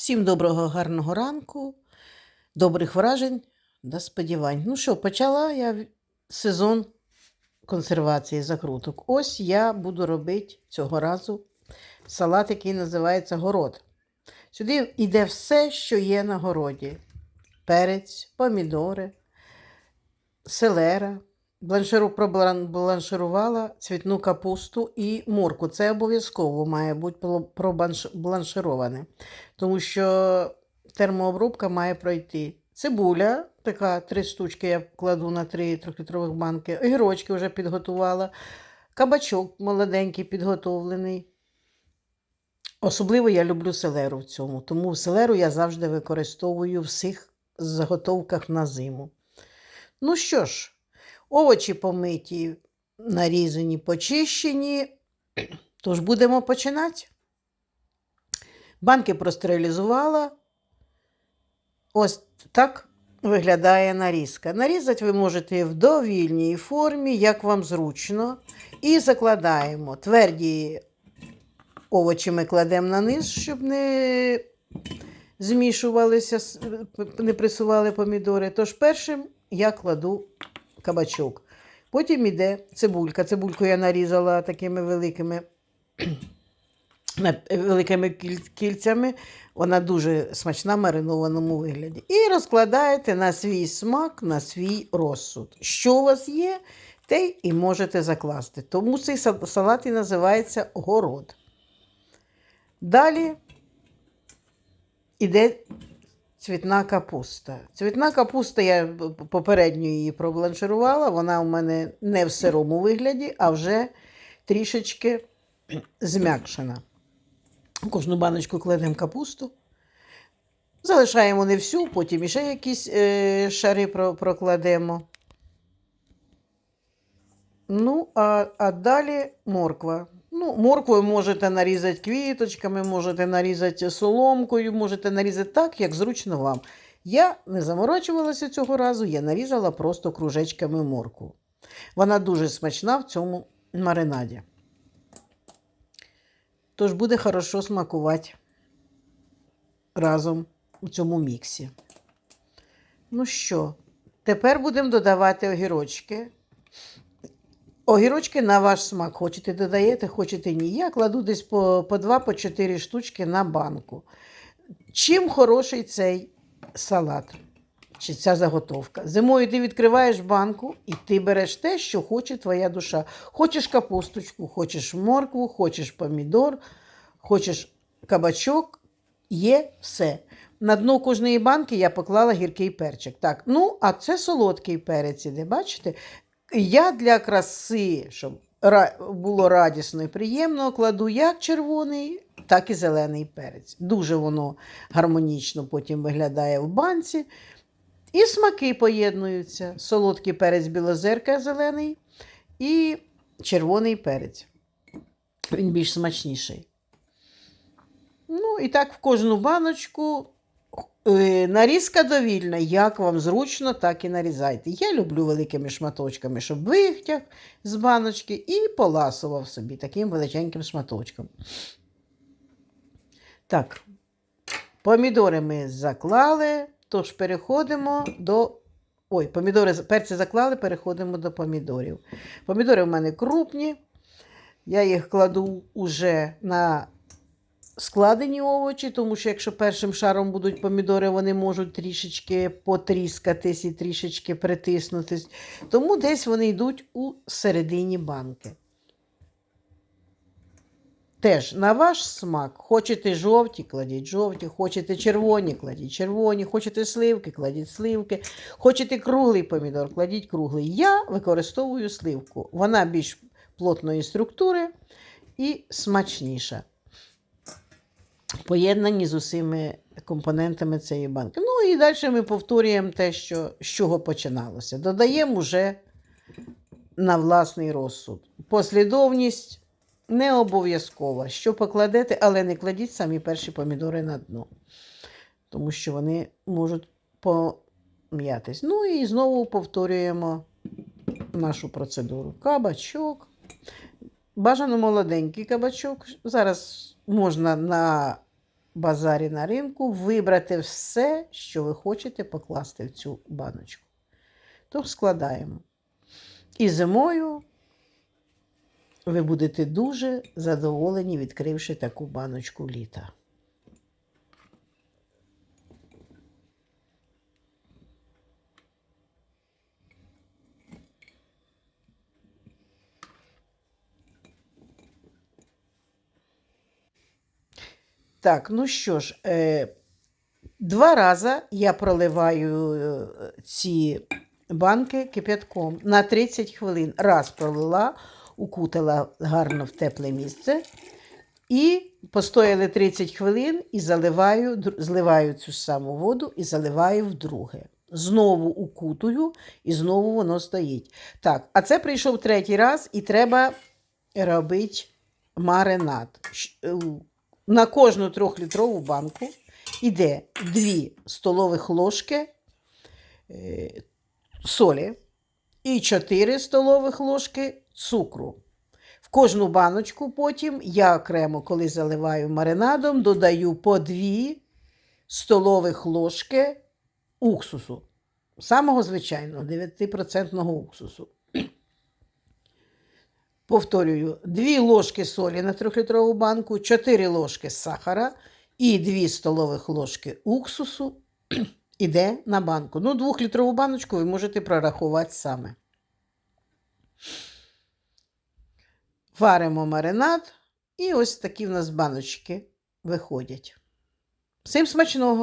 Всім доброго, гарного ранку, добрих вражень та сподівань. Ну що, почала я сезон консервації закруток. Ось я буду робити цього разу салат, який називається город. Сюди йде все, що є на городі: перець, помідори, селера. Бланширу пробланширувала цвітну капусту і морку. Це обов'язково має бути пробланшироване, тому що термообробка має пройти. Цибуля, така три штучки я кладу на три трьохлітрових банки. Огірочки вже підготувала. Кабачок молоденький підготовлений. Особливо я люблю селеру в цьому, тому селеру я завжди використовую в всіх заготовках на зиму. Ну що ж, овочі помиті, нарізані, почищені. Тож будемо починати. Банки простерилізувала. Ось так виглядає нарізка. Нарізати ви можете в довільній формі, як вам зручно. І закладаємо тверді овочі ми кладемо на низ, щоб не змішувалися, не присували помідори. Тож першим я кладу кабачок. Потім іде цибулька. Цибульку я нарізала такими великими, великими кільцями. Вона дуже смачна в маринованому вигляді. І розкладаєте на свій смак, на свій розсуд. Що у вас є, те і можете закласти. Тому цей салат і називається город. Далі іде цвітна капуста. Цвітна капуста я попередньо її пробланширувала. Вона у мене не в сирому вигляді, а вже трішечки зм'якшена. Кожну баночку кладемо капусту. Залишаємо не всю, потім іще якісь е, шари про- прокладемо. Ну, а, а далі морква. Ну, морквою можете нарізати квіточками, можете нарізати соломкою, можете нарізати так, як зручно вам. Я не заморочувалася цього разу, я нарізала просто кружечками моркву. Вона дуже смачна в цьому маринаді. Тож буде хорошо смакувати разом у цьому міксі. Ну що, тепер будемо додавати огірочки. Огірочки на ваш смак. Хочете додаєте, хочете ні. Я кладу десь по, по 2-4 штучки на банку. Чим хороший цей салат? Чи ця заготовка? Зимою ти відкриваєш банку і ти береш те, що хоче твоя душа. Хочеш капусточку, хочеш моркву, хочеш помідор, хочеш кабачок, є все. На дно кожної банки я поклала гіркий перчик. Так, ну, а це солодкий перець іде, бачите? Я для краси, щоб було радісно і приємно, кладу як червоний, так і зелений перець. Дуже воно гармонічно потім виглядає в банці. І смаки поєднуються. Солодкий перець білозерка зелений і червоний перець. Він більш смачніший. Ну, і так в кожну баночку. Е, Нарізка довільна, як вам зручно, так і нарізайте. Я люблю великими шматочками, щоб витяг з баночки і поласував собі таким величеньким шматочком. Так, помідори ми заклали, тож переходимо до. Ой, помідори, перці заклали, переходимо до помідорів. Помідори в мене крупні. Я їх кладу уже на складені овочі, тому що якщо першим шаром будуть помідори, вони можуть трішечки потріскатись і трішечки притиснутись. Тому десь вони йдуть у середині банки. Теж на ваш смак. Хочете жовті, кладіть жовті, хочете червоні, кладіть червоні, хочете сливки, кладіть сливки, хочете круглий помідор, кладіть круглий. Я використовую сливку. Вона більш плотної структури і смачніша поєднані з усіми компонентами цієї банки. Ну і далі ми повторюємо те, що, з чого починалося. Додаємо вже на власний розсуд. Послідовність не обов'язкова. Що покладете, але не кладіть самі перші помідори на дно, тому що вони можуть пом'ятись. Ну і знову повторюємо нашу процедуру. Кабачок. Бажано молоденький кабачок. Зараз можна на базарі на ринку вибрати все, що ви хочете покласти в цю баночку. То складаємо. І зимою ви будете дуже задоволені, відкривши таку баночку літа. Так, ну що ж, е, два рази я проливаю е, ці банки кип'ятком на 30 хвилин. Раз пролила, укутала гарно в тепле місце. І постояли 30 хвилин і заливаю, зливаю цю саму воду і заливаю вдруге. Знову укутую, і знову воно стоїть. Так, а це прийшов третій раз, і треба робити маринад. На кожну трьохлітрову банку йде 2 столових ложки е, солі і 4 столових ложки цукру. В кожну баночку потім я окремо, коли заливаю маринадом, додаю по 2 столових ложки уксусу. Самого звичайного 9% уксусу. Повторюю, 2 ложки солі на 3-літрову банку, 4 ложки сахара і 2 столових ложки уксусу іде на банку. Ну, 2-літрову баночку ви можете прорахувати саме. Варимо маринад, і ось такі в нас баночки виходять. Всім смачного!